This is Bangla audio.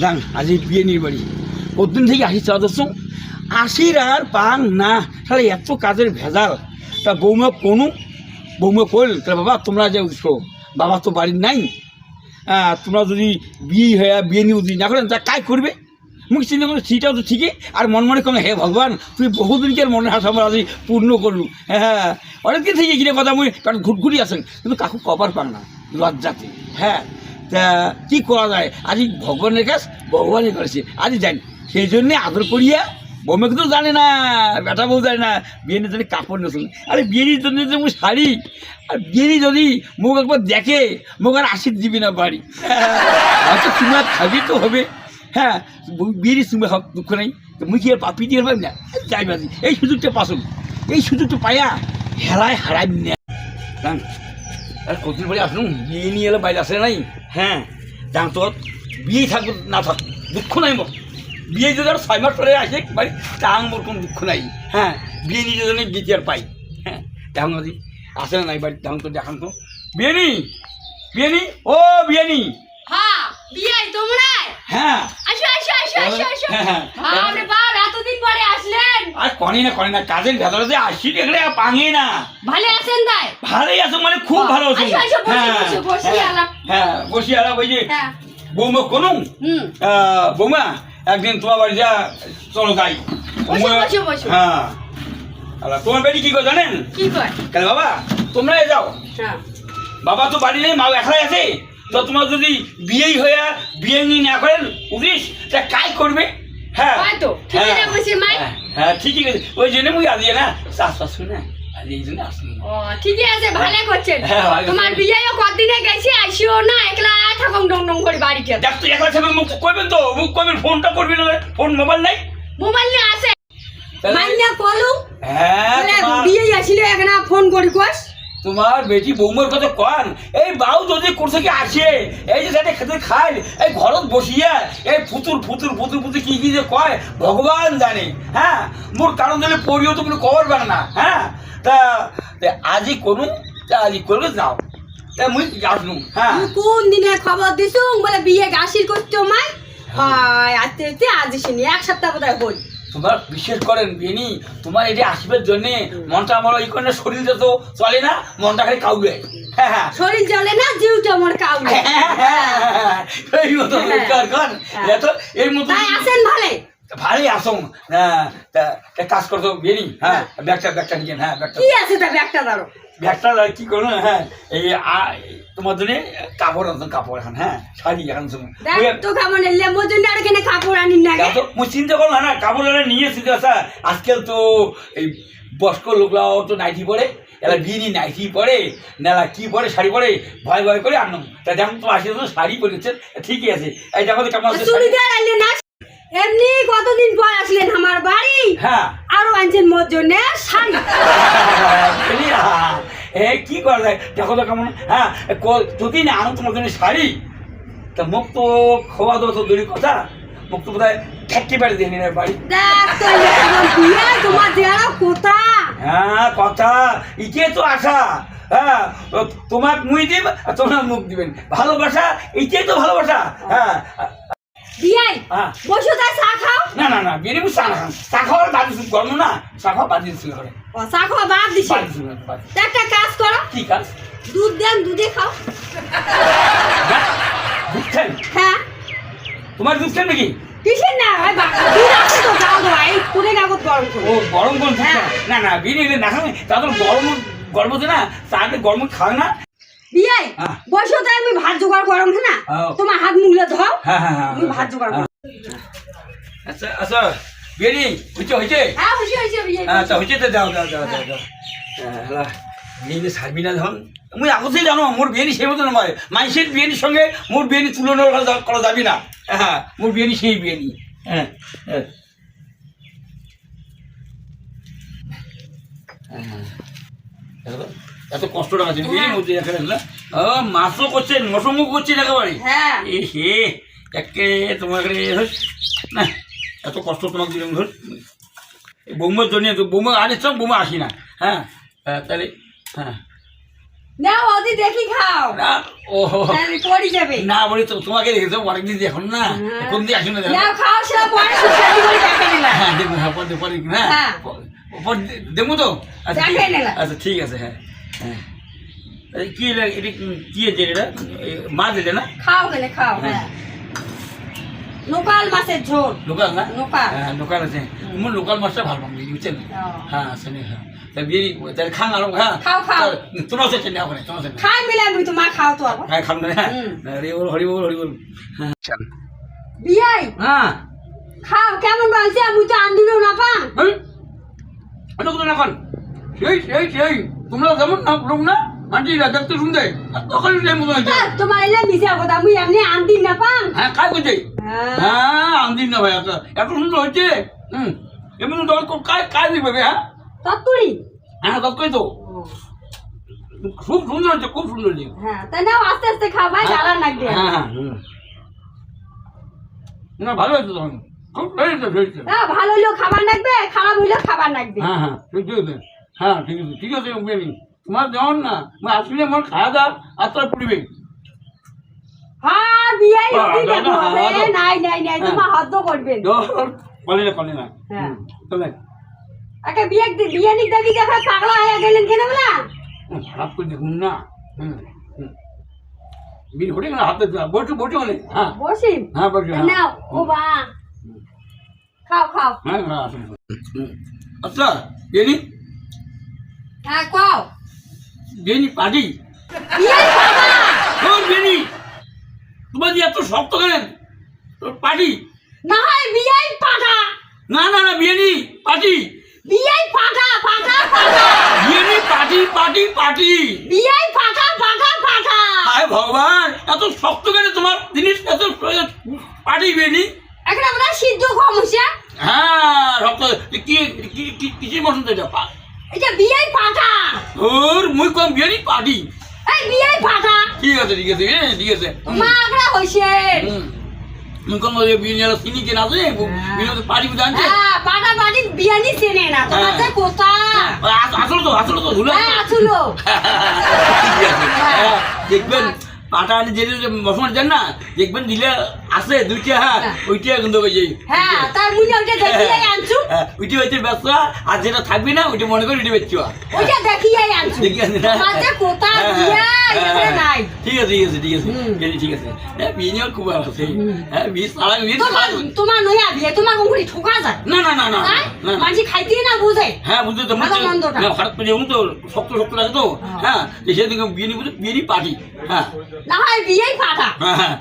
যান, আজি বিয়ে নির বাড়ি। কতদিন থেকে আসি চা দোষ আসির আর পান না। তাহলে এত কাজের ভেজাল। তা বৌমা কোনো? বৌমা কইল তাহলে বাবা, তোমরা যে উঠছো বাবা তো বাড়ির নাই। তোমরা যদি বিয়ে হয়ে, বিয়ে নিয়ে যদি না করেন তা কাজ করবে? মুখ চিন্তা করে সেটাও তো ঠিকই। আর মন মনে কোনো হে ভগবান, তুই বহুদিনকের মনে হাস আমার আজি পূর্ণ করলু? হ্যাঁ অনেকদিন থেকে গিয়ে কথা মুই কারণ ঘুটঘুরি আছেন। কিন্তু কাকু কপার পান না। লজ্জাতে। হ্যাঁ। তা কী করা যায়? আজ ভগবানের কাছ ভগবানই করেছে। আজ জানি সেই জন্যে আদর করিয়া বৌমা তো জানে না বেটা বউ জানে না বিয়ের জন্য কাপড় নতুন আরে বিয়ের জন্য যে মুখ শাড়ি আর বিয়েরই যদি মুখ একবার দেখে মুখ আর আশির দিবি না বাড়ি। হ্যাঁ, হয়তো চুমা খাবি তো হবে। হ্যাঁ বিয়েরই চুমা খাব দুঃখ নেই। তো মুই কি আর পাপি দিয়ে পাবি না? যাই বাজি এই সুযোগটা পাসুন এই সুযোগটা পাইয়া হেলায় হারাই না। আর কতদিন বাড়ি আসুন বিয়ে নিয়ে এলে বাইরে আসে নাই? হ্যাঁ জান তোর বিয়ে থাকবে না থাক দুঃখ নাই মোর বিয়ে যদি আর ছয় মাস পরে আসে বাড়ি তাহাং মোর কোনো দুঃখ নাই। হ্যাঁ বিয়ে নিয়ে যদি বিয়ে আর পাই। হ্যাঁ তেমন যদি আসে না নাই বাড়ি তেমন তো দেখান তো। বিয়ে নি বিয়ে নি ও বিয়েনি হ্যাঁ বিয়াই তোমরা হ্যাঁ? আসো আসো আসো আসো আসো। হ্যাঁ, হ্যাঁ। পরে আসলেন। আর কনে না কনে না কাজের ভেতরে যে আসি দেখলে আর পাঙে না। ভালো আছেন তাই? ভালোই আছো মানে খুব ভালো আছো। বসি, বসি হ্যাঁ, আলাপ। হ্যাঁ বসি আলাপ ওই যে হ্যাঁ। বৌমা কোনো বৌমা একদিন তোমার বাড়ি যা চলো যাই। হ্যাঁ। তোমার বাড়ি কি করে জানেন? কি কেন বাবা তোমরা যাও। হ্যাঁ। বাবা তো বাড়ি নেই মা একাই আছে। তো তোমার যদি বিয়েই হয়ে বিয়ে নিয়ে না করেন উদিস তা কাই করবে। হ্যাঁ। হ্যাঁ, না বলছি, মাই? হ্যাঁ, হ্যাঁ ঠিকই আছে ওই জন্য মুই আজ না। চাষ বাস না আজ এই জন্য আসুন ও ঠিকই আছে ভালো করছেন। হ্যাঁ, তোমার বিয়েও গেছি? আসিও না একলা থাকুন ডং ডং করে বাড়িতে দেখ তুই একলা থাকবে মুখ তো? মুখ ফোনটা করবি না? ফোন মোবাইল নাই? মোবাইল নিয়ে আছে তাহলে- মাইনা কলু? হ্যাঁ বিয়ে আসলে এখানে ফোন করি কস। তোমার বেটি বৌমার কথা কন। এই বাউ যদি করছে কি আসে এই যে সাথে খেতে খায় এই ঘরত বসিয়া এই ফুতুর ফুতুর ফুতুর ফুতুর কি কি যে কয় ভগবান জানে। হ্যাঁ? মোর কারণ দিলে পড়িও তো কোনো খবর পান না। হ্যাঁ? তা তা আজি করুন তা আজি করবে যাও। তা মুই আসনু হ্যাঁ? কোন দিনে খবর দিছু? বলে বিয়ে গাছির করছ মাই? হয়। আজকে আজ এক সপ্তাহ বোধহয় হল। তোমার বিশ্বাস করেন বেনি তোমার এটা আসবার জন্যে মনটা আমার ওই করে শরীর যত চলে না মনটা খালি কাউবে হ্যাঁ হ্যাঁ। শরীর চলে না জিউটা আমার কাউলে। এই মতো এর মতো আসেন ভালে? ভালোই আসো হ্যাঁ তা তা কাজ করতো বেরি হ্যাঁ ব্যাগটা ব্যাগটা নিয়ে হ্যাঁ ব্যাগটা। কি আছে তা ব্যাগটা দাঁড়ো ব্যাগটা কি করো হ্যাঁ এই তোমার জন্য কাপড় কাপড় এখন হ্যাঁ শাড়ি এখন শুনুন তো কেমন এলে মোর জন্য আর কেনে কাপড় আনিন না গে মুই চিন্তা করলাম না কাপড় এনে নিয়ে এসেছি স্যার আজকাল তো এই বয়স্ক লোকরাও তো নাইটি পরে এরা বিনি নাইটি পরে নেলা কি পরে শাড়ি পরে ভয় ভয় করে আনলাম। তা যেমন তো আসে শাড়ি পরেছেন ঠিকই আছে। এই দেখো কেমন আছে এমনি কতদিন পর আসলেন আমার বাড়ি? হ্যাঁ। আরও আনছেন মোর জন্য শাড়ি। এ কি করা যায়? দেখো তো কেমন হ্যাঁ যদি না আনো তোমার জন্য শাড়ি তা মুখ তো খোয়া দেওয়া তো দূরের কথা। মুখ তো বোধ হয় ঠেকতে পারে দেখি না বাড়ি তোমার বিয়ে তোমার দেওয়ার কোথা? হ্যাঁ কথা। ইকে তো আশা। হ্যাঁ তোমার মুই দিব আর তোমার মুখ দিবেন। ভালোবাসা ইকেই তো ভালোবাসা। হ্যাঁ বিয়াই। বসো তাই চা খাও। না না না বিয়ে চা না চা খাওয়ার বাদ গরম না চা খাওয়া বাদ ঘরে ও চা খাওয়া বাদ দিছে। একটা কাজ করো। কি কাজ? দুধ দেন দুধে খাও। হ্যাঁ? দুধ খাই হ্যাঁ। তোমার দুধ খাই নাকি? কিসের না? ভাই দুধ আছে তো যাও তো ভাই কুড়ে কাগজ গরম করো। ও গরম গরম হ্যাঁ। না না বিয়ে নিলে না খাবে। তাদের গরম গরম না চাটা গরম খায় না। বিয়াই। বসো তাই আমি ভাত জোগাড় গরম হ্যাঁ না। তোমার হাত মুগলে ধর। হ্যাঁ হ্যাঁ হ্যাঁ আমি ভাত জোগাড় করো। আচ্ছা আচ্ছা বিয়ে নি হয়েছে হয়েছে হ্যাঁ হইছে হইছে বিয়াই আচ্ছা হয়েছে তো যাও যাও যাও যাও হ্যাঁ বিয়ে ছাড়বি না ধন মুই আগতেই জানো মোর বিয়েনি সেই মতো নয় মাইসের বিয়েনির সঙ্গে মোর বিয়েনি তুলনা করা যাবি না। হ্যাঁ মোর বিয়েনি সেই বিয়েনি। হ্যাঁ হ্যাঁ। হ্যাঁ। এত- এত কষ্ট আছে। বিয়েনি মধ্যে এখানে না? ও মাছও করছেন মশমুখ করছেন একেবারে? হ্যাঁ। এ হে একে তোমাকে না এত কষ্ট তোমাকে দিলাম ধর। বৌমার জন্য বৌমা আরে সব বৌমা আসি না। হ্যাঁ হ্যাঁ, তাহলে হ্যাঁ। নাও ওদি দেখি খাও। না ও পড়ি যাবে। না বলি তো তোমাকে দেখেছ অনেকদিন এখন না। হ্যাঁ। কোন দিন আসুন না নাও খাও সেটা পরে সুস্বাদু করে দেখে নিলাম হ্যাঁ দেখব হ্যাঁ পরে পরে হ্যাঁ। হ্যাঁ। তো? আচ্ছা আচ্ছা ঠিক আছে হ্যাঁ হ্যাঁ। কি এটা কি আছে এটা মাছ এটা না? খাও গেলে খাও হ্যাঁ। হ্যাঁ। লোকাল মাছের ঝোল। লোকাল না? লোকাল। হ্যাঁ লোকাল আছে। আমার লোকাল মাছটা ভালো পাবো বুঝছেন ও। হ্যাঁ আছে না? হ্যাঁ। তা বিয়ে তাহলে খান আরও হ্যাঁ খাও, খাও। তোমার সাথে না? ওখানে তোমার সাথে খাই মিলে আমি তোমার খাও তো আবার হ্যাঁ খান না হ্যাঁ। হরি বল হরি বল হরি বল। হ্যাঁ। বিয়াই? হ্যাঁ। খাও কেমন বলছে আমি তো আন্দিলেও না পান এই, এটা কোথায় এখন সেই সেই সেই। তোমরা যেমন না লোক না? দেখতে শুনতে। তখন হয়েছে তা, তোমার এলে মিশে কথা আমি এমনি আন্দি না পান হ্যাঁ খাই করছে হ্যাঁ। হ্যাঁ আনদিন না ভাই এত সুন্দর হচ্ছে। হুম এমনি দল কাজ কাজ দিবে হ্যাঁ? তত্তুরি। হ্যাঁ ততই তো। খুব সুন্দর হচ্ছে খুব সুন্দর হ্যাঁ তাই নাও আস্তে আস্তে ভাই জ্বালা লাগবে হ্যাঁ হ্যাঁ। না ভালো হয়েছে তখন। খুব হয়েছে হয়েছে। হ্যাঁ ভালো হইলেও খাবার লাগবে খারাপ হইলেও খাবার লাগবে হ্যাঁ হ্যাঁ ঠিক আছে। হ্যাঁ ঠিক আছে ঠিক আছে তোমার যেমন না আসলে আমার খাওয়া দাওয়া আত্মার পড়বে হ্যাঁ দেখো হ্যাঁ, দাদা। নাই নাই নাই তোমার হদ্দ করবেন পালে না পালে না হ্যাঁ। চলে। আগে বিয়ে বিয়ানি দেখি দেখা পাগলা হয়ে গেলেন কেন বলা? খারাপ করে দেখুন না। হুম হুম। বিন হটে গেল হাতে বসে বসে মানে হ্যাঁ। বসি। হ্যাঁ বসে হ্যাঁ। ও বা খাও খাও। হ্যাঁ হ্যাঁ আচ্ছা হ্যাঁ খাও বেনি বিয়াই খাবা ও বেনি? তোমার যে এত শক্ত কেন? পার্টি না হয় বিয়াই পাঠা না না না বিয়ানি পার্টি বিয়াই পাঠা পাঠা বিয়ানি পার্টি পার্টি পার্টি বিয়াই পাঠা পাঠা পাঠা হায় ভগবান এত শক্ত কেন তোমার জিনিস? এত পার্টি বিয়ানি এখন আমরা সিদ্ধ কম হইছে হ্যাঁ শক্ত কি কি কি কিসের মতন এটা? পা- এই বিয়াই ওর মুই কম এই বিয়াই ঠিক আছে ঠিক আছে হ্যাঁ ঠিক আছে। হইছে। মুই কম বিয়ানি আর চিনি কেন আছে বিয়ানি তো পার্টি হ্যাঁ বিয়ানি চেনে না তোমার যে কোথা। আস- তো আসলে তো ধুলো। হ্যাঁ। হ্যাঁ, দেখবেন পাটা যেটা মশলা দেন না দেখবেন দিলে আছে দুইটা হ্যাঁ হ্যাঁ। ওইটা কিন্তু ওই হ্যাঁ তার মুনে ওইটা দেখিয়ে আনছু। হ্যাঁ, ওইটা হচ্ছে ব্যবসা আর যেটা থাকবে না ওইটা মনে করি ওইটা বেচছো ওইটা দেখিয়ে আনছু। দেখি আছে না? যে কোথা হ্যাঁ, দিয়া হ্যাঁ, এখানে হ্যাঁ। নাই। ঠিক আছে ঠিক আছে ঠিক আছে। বেশ, ঠিক আছে হ্যাঁ বিয়ে খুব ভালো আছে। হ্যাঁ বিয়ে সারা বিয়ে তোমার তোমার নয়া বিয়ে তোমার গঙ্গুলি ঠোকা যায়। না না না না না, না না। মাঝে খাইতে না বুঝে। হ্যাঁ বুঝতে তো ভালো মন্দটা। হ্যাঁ খারাপ করে তো শক্ত শক্ত লাগে তো। হ্যাঁ। হ্যাঁ সেদিকে বিয়ে বিয়ে পার্টি। হ্যাঁ। না হয় বিয়েই পাঠা হ্যাঁ হ্যাঁ।